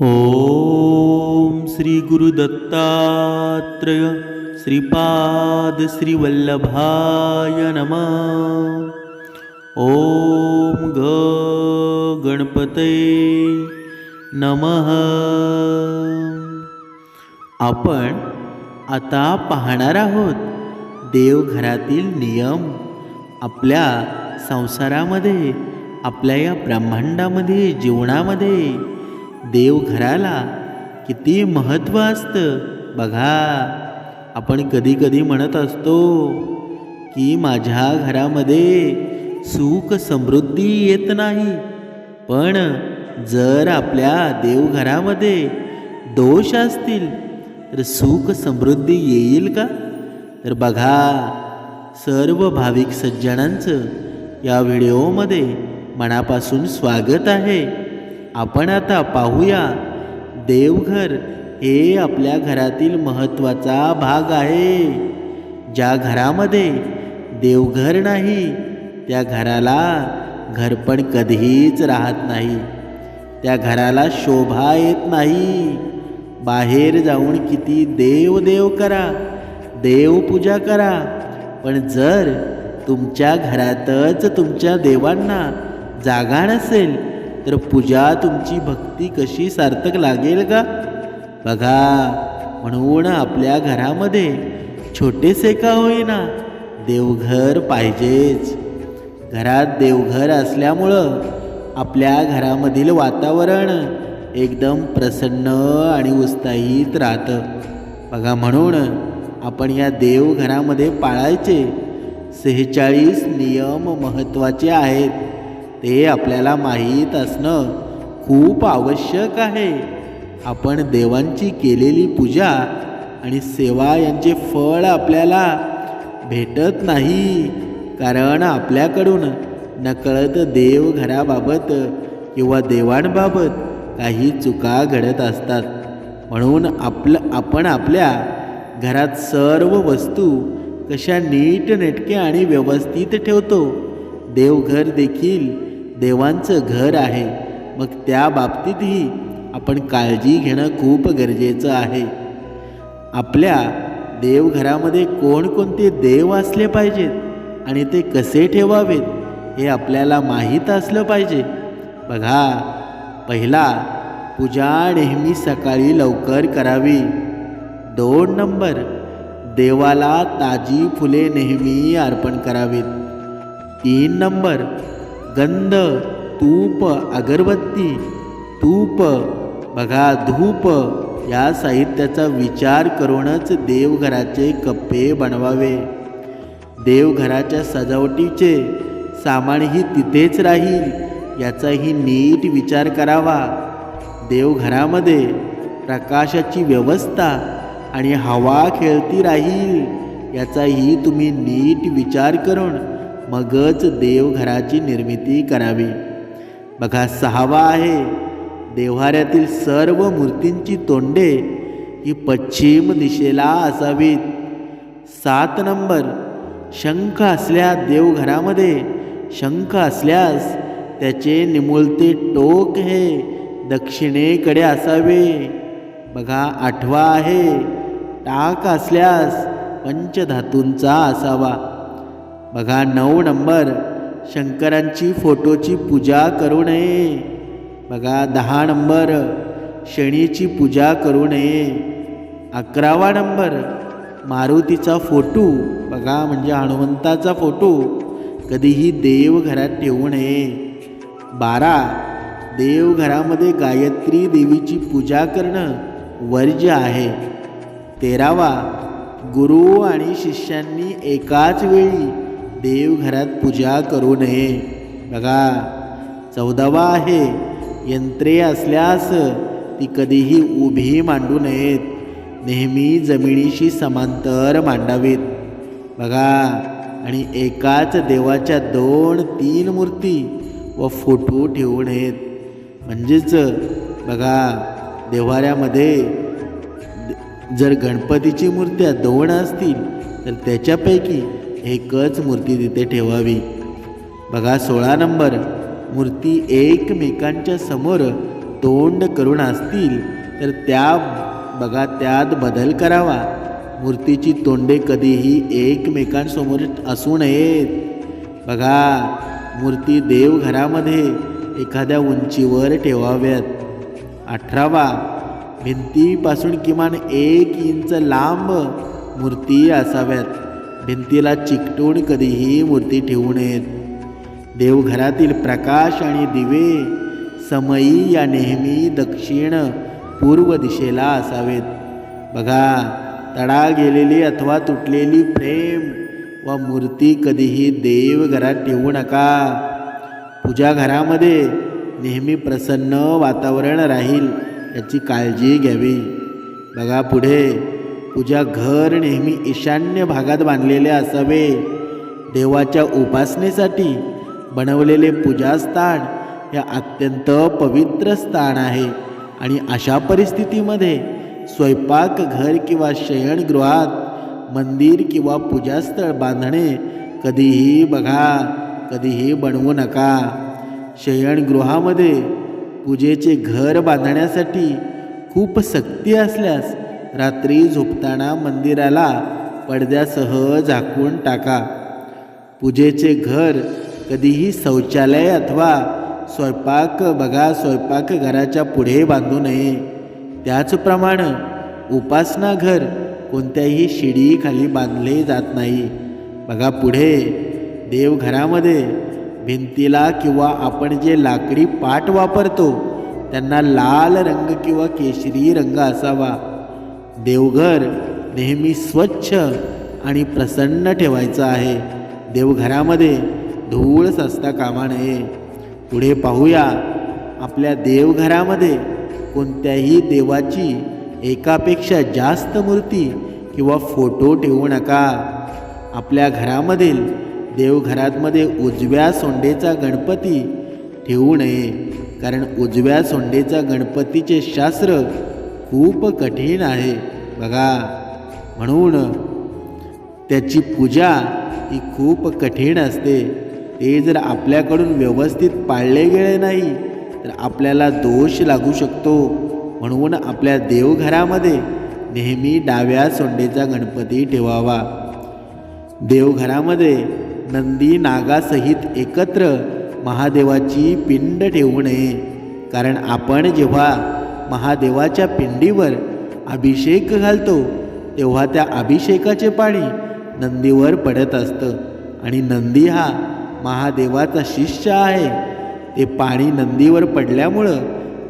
ओम श्री गुरुदत्तात्रय श्रीपाद श्रीवल्लभाय नमः। ओम ग गणपते नमः। आपण आता पाहणार आहोत देवघरातील नियम आपल्या संसारामध्ये आपल्या या ब्रह्मांडामध्ये जीवनामध्ये. देवघराला किती महत्त्व असतं. बघा आपण कधी कधी म्हणत असतो की माझ्या घरामध्ये सुख समृद्धी येत नाही. पण जर आपल्या देवघरामध्ये दोष असतील तर सुख समृद्धी येईल का? तर बघा सर्व भाविक सज्जनांचं या व्हिडिओमध्ये मनापासून स्वागत आहे. आपण आता पाहूया. देवघर हे आपल्या घरातील महत्त्वाचा भाग आहे. ज्या घरामध्ये देवघर नाही त्या घराला घरपण कधीच राहत नाही. त्या घराला शोभा येत नाही. बाहेर जाऊन किती देव देव करा देवपूजा करा. पण जर तुमच्या घरातच तुमच्या देवांना जागा नसेल तर पूजा तुमची भक्ती कशी सार्थक लागेल का? बघा म्हणून आपल्या घरामध्ये छोटेसे का होईना देवघर पाहिजेच. घरात देवघर असल्यामुळं आपल्या घरामधील वातावरण एकदम प्रसन्न आणि उत्साहित राहतं. बघा म्हणून आपण या देवघरामध्ये पाळायचे सेहेचाळीस नियम महत्त्वाचे आहेत. ते आपल्याला माहीत असणं खूप आवश्यक आहे. आपण देवांची केलेली पूजा आणि सेवा यांचे फळ आपल्याला भेटत नाही. कारण आपल्याकडून नकळत देवघराबाबत किंवा देवांबाबत काही चुका घडत असतात. म्हणून आपलं आपण आपल्या घरात सर्व वस्तू कशा नीटनेटक्या आणि व्यवस्थित ठेवतो. देवघर देखील देवांचं घर आहे. मग त्या बाबतीतही आपण काळजी घेणं खूप गरजेचं आहे. आपल्या देवघरामध्ये कोणकोणते देव असले पाहिजेत आणि ते कसे ठेवावेत हे आपल्याला माहीत असलं पाहिजे. बघा पहिला पूजा नेहमी सकाळी लवकर करावी. दोन नंबर देवाला ताजी फुले नेहमी अर्पण करावीत. तीन नंबर गंध तूप अगरबत्ती तूप बघा धूप या साहित्याचा विचार करूनच देवघराचे कप्पे बनवावे. देवघराच्या सजावटीचे सामानही तिथेच राहील याचाही नीट विचार करावा. देवघरामध्ये प्रकाशाची व्यवस्था आणि हवा खेळती राहील याचाही तुम्ही नीट विचार करून मगच देवघराची निर्मिती करावी. बघा सहावा आहे देव्हाऱ्यातील सर्व मूर्तींची तोंडे ही पश्चिम दिशेला असावीत. सात नंबर शंख असल्या देवघरामध्ये शंख असल्यास त्याचे निमुळते टोक हे दक्षिणेकडे असावे. बघा आठवा आहे टाक असल्यास पंचधातूंचा असावा. बघा नऊ नंबर. शंकरांची फोटोची पूजा करू नये. बघा दहा नंबर. शनीची पूजा करू नये. अकरावा नंबर. मारुतीचा फोटो. बघा म्हणजे हनुमंताचा फोटो. कधीही देवघरात ठेवू नये. बारा. देवघरामध्ये गायत्री देवीची पूजा करणं वर्ज्य आहे. तेरावा. गुरु आणि शिष्यांनी एकाच वेळी देवघरात पूजा करू नये. बघा चौदावा आहे यंत्रे असल्यास ती कधीही उभी मांडू नयेत. नेहमी जमिनीशी समांतर मांडावीत. बघा आणि एकाच देवाच्या दोन तीन मूर्ती व फोटो ठेवू नयेत. म्हणजेच बघा देवाऱ्यामध्ये जर गणपतीची मूर्त्या दोन असतील तर त्याच्यापैकी एकच मूर्ती तिथे ठेवावी. बघा सोळा नंबर. मूर्ती एकमेकांच्या समोर तोंड करून असतील तर त्या बघा त्यात बदल करावा. मूर्तीची तोंडे कधीही एकमेकांसमोर असू नयेत. बघा मूर्ती देवघरामध्ये एखाद्या उंचीवर ठेवाव्यात. अठरावा. भिंतीपासून किमान एक इंच लांब मूर्ती असाव्यात. भिंतीला चिकटून कधीही मूर्ती ठेवू नयेत. देवघरातील प्रकाश आणि दिवे समयी या नेहमी दक्षिण पूर्व दिशेला असावेत. बघा तडा गेलेली अथवा तुटलेली फ्रेम व मूर्ती कधीही देवघरात ठेवू नका. पूजा घरामध्ये नेहमी प्रसन्न वातावरण राहील याची काळजी घ्यावी. बघा पुढे पूजा घर नेहमी ईशान्य भागात बांधलेले असावे. देवाच्या उपासनेसाठी बनवलेले पूजास्थान हे अत्यंत पवित्र स्थान आहे आणि अशा परिस्थितीमध्ये स्वयंपाक घर किंवा शयनगृहात मंदिर किंवा पूजास्थळ बांधणे कधीही बघा कधीही बनवू नका. शयनगृहामध्ये पूजेचे घर बांधण्यासाठी खूप सक्ती असल्यास रात्री झोपताना मंदिराला पडद्यासह झाकून टाका. पूजेचे घर कधीही शौचालय अथवा स्वयंपाक बघा स्वयंपाकघराच्या पुढे बांधू नये. त्याचप्रमाणे उपासना घर कोणत्याही शिडीखाली बांधले जात नाही. बघा पुढे देवघरामध्ये भिंतीला किंवा आपण जे लाकडी पाट वापरतो त्यांना लाल रंग किंवा केशरी रंग असावा. देवघर नेहमी स्वच्छ आणि प्रसन्न ठेवायचं आहे. देवघरामध्ये धूळ सस्ता कामा नये. पुढे पाहूया आपल्या देवघरामध्ये कोणत्याही देवाची एकापेक्षा जास्त मूर्ती किंवा फोटो ठेवू नका. आपल्या घरामधील देवघरातमध्ये उजव्या सोंडेचा गणपती ठेवू नये. कारण उजव्या सोंडेचा गणपतीचे शास्त्र खूप कठीण आहे. बघा. म्हणून त्याची पूजा ही खूप कठीण असते. ते जर आपल्याकडून व्यवस्थित पाळले गेले नाही तर आपल्याला दोष लागू शकतो. म्हणून आपल्या देवघरामध्ये नेहमी डाव्या सोंडेचा गणपती ठेवावा. देवघरामध्ये नंदी नागासहित एकत्र महादेवाची पिंड ठेवू नये. कारण आपण जेव्हा महादेवाच्या पिंडीवर अभिषेक घालतो तेव्हा त्या अभिषेकाचे पाणी नंदीवर पडत असतं. आणि नंदी हा महादेवाचा शिष्य आहे. ते पाणी नंदीवर पडल्यामुळं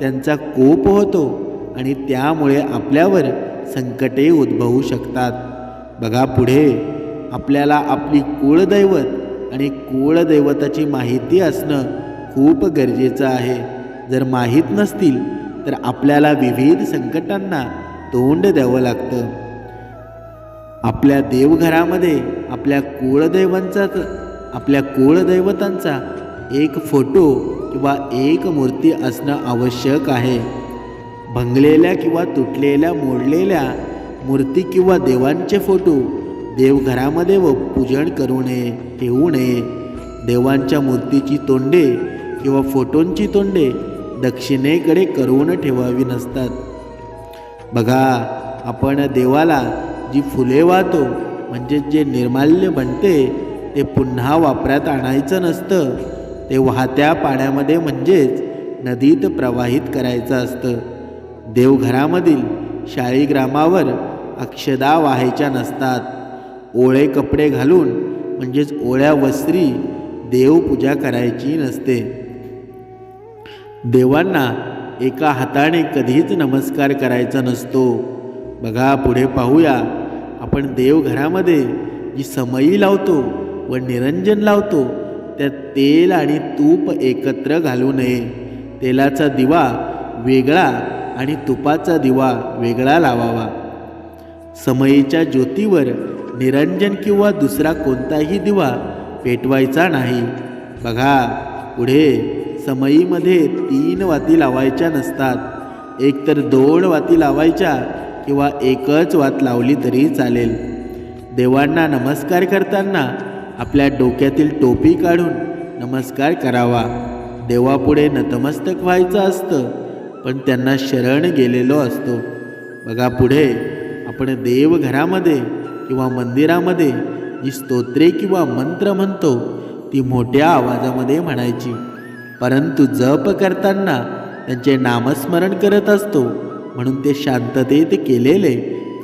त्यांचा कोप होतो आणि त्यामुळे आपल्यावर संकटे उद्भवू शकतात. बघा पुढे आपल्याला आपली कुळदैवत आणि कुळदैवताची माहिती असणं खूप गरजेचं आहे. जर माहीत नसतील तर आपल्याला विविध संकटांना तोंड द्यावं लागतं. आपल्या देवघरामध्ये आपल्या कुळदैवांचा आपल्या कुळदैवतांचा एक फोटो किंवा एक मूर्ती असणं आवश्यक आहे. भंगलेल्या किंवा तुटलेल्या मोडलेल्या मूर्ती किंवा देवांचे फोटो देवघरामध्ये व पूजन करू नये ठेवू नये. देवांच्या मूर्तीची तोंडे किंवा फोटोंची तोंडे दक्षिणेकडे करून ठेवावी नसतात. बघा आपण देवाला जी फुले वाहतो म्हणजे जे निर्माल्य बनते ते पुन्हा वापरात आणायचं नसतं. ते वाहत्या पाण्यामध्ये म्हणजेच नदीत प्रवाहित करायचं असतं. देवघरामधील शाळीग्रामावर अक्षदा वाहायच्या नसतात. ओळे कपडे घालून म्हणजेच ओळ्या वस्त्री देवपूजा करायची नसते. देवांना एका हाताने कधीच नमस्कार करायचा नसतो. बघा पुढे पाहूया. आपण देवघरामध्ये जी समई लावतो व निरंजन लावतो त्यात तेल आणि तूप एकत्र घालू नये. तेलाचा दिवा वेगळा आणि तुपाचा दिवा वेगळा लावावा. समयीच्या ज्योतीवर निरंजन किंवा दुसरा कोणताही दिवा पेटवायचा नाही. बघा पुढे. समईमध्ये तीन वाती लावायच्या नसतात. एकतर दोन वाती लावायच्या किंवा एकच वात लावली तरी चालेल. देवांना नमस्कार करताना आपल्या डोक्यातील टोपी काढून नमस्कार करावा. देवापुढे नतमस्तक व्हायचं असतं पण त्यांना शरण गेलेलो असतो. बघा पुढे आपण देवघरामध्ये किंवा मंदिरामध्ये जी स्तोत्रे किंवा मंत्र म्हणतो ती मोठ्या आवाजामध्ये म्हणायची. परंतु जप करताना त्यांचे नामस्मरण करत असतो. म्हणून ते शांततेत केलेले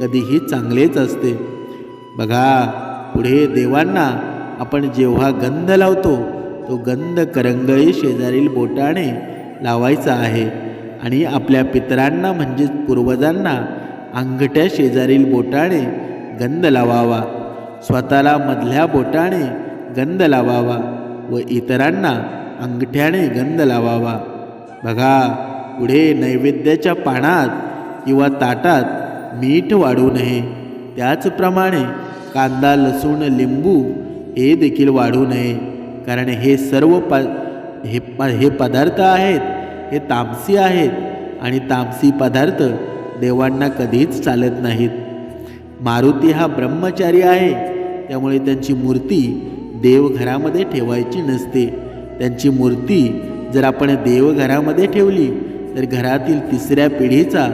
कधीही चांगलेच असते. बघा पुढे देवांना आपण जेव्हा गंध लावतो तो गंध करंगळी शेजारील बोटाने लावायचा आहे. आणि आपल्या पितरांना म्हणजेच पूर्वजांना अंगठ्या शेजारील बोटाने गंध लावावा. स्वतःला मधल्या बोटाने गंध लावावा व इतरांना अंगठ्याने गंध लावावा. बघा पुढे नैवेद्याच्या पानात किंवा ताटात मीठ वाढू नये. त्याचप्रमाणे कांदा लसूण लिंबू हे देखील वाढू नये. कारण हे सर्व प हे प हे पदार्थ आहेत हे तामसी आहेत आणि तामसी पदार्थ देवांना कधीच चालत नाहीत. मारुती हा ब्रह्मचारी आहे त्यामुळे त्यांची मूर्ती देवघरामध्ये ठेवायची नसते. त्यांची मूर्ती जर आपण देवघरामध्ये ठेवली तर घरातील तिसऱ्या पिढीचा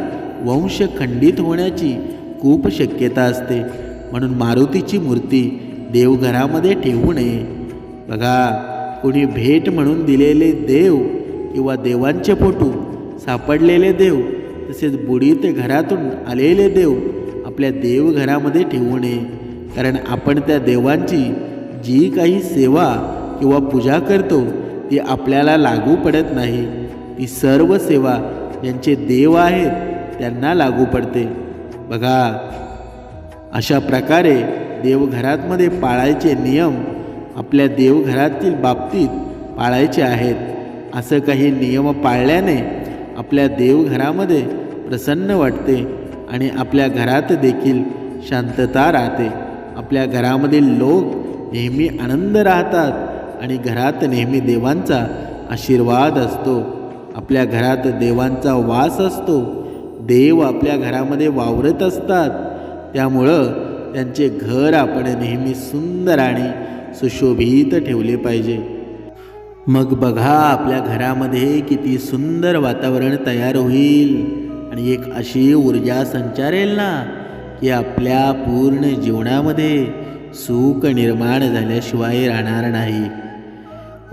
वंश खंडित होण्याची खूप शक्यता असते. म्हणून मारुतीची मूर्ती देवघरामध्ये ठेवू नये. बघा कोणी भेट म्हणून दिलेले देव किंवा देवांचे फोटो सापडलेले देव तसेच बुडीत घरातून आलेले देव आपल्या देवघरामध्ये ठेवू नये. कारण आपण त्या देवांची जी काही सेवा किंवा पूजा करतो ती आपल्याला लागू पडत नाही. ती सर्व सेवा ज्यांचे देव आहेत त्यांना लागू पडते. बघा अशा प्रकारे देवघरातमध्ये पाळायचे नियम आपल्या देवघरातील बाबतीत पाळायचे आहेत. असं काही नियम पाळल्याने आपल्या देवघरामध्ये प्रसन्न वाटते आणि आपल्या घरात देखील शांतता राहते. आपल्या घरामधील लोक नेहमी आनंद राहतात. आणि घरात नेहमी देवांचा आशीर्वाद असतो. आपल्या घरात देवांचा वास असतो. देव आपल्या घरामध्ये वावरत असतात. त्यामुळं त्यांचे घर आपण नेहमी सुंदर आणि सुशोभित ठेवले पाहिजे. मग बघा आपल्या घरामध्ये किती सुंदर वातावरण तयार होईल. आणि एक अशी ऊर्जा संचारेल ना की आपल्या पूर्ण जीवनामध्ये सुख निर्माण झाल्याशिवाय राहणार नाही.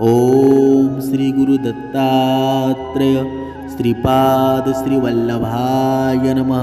ॐ श्रीगुरुदत्तात्रय श्रीपादश्रीवल्लभाय नमः।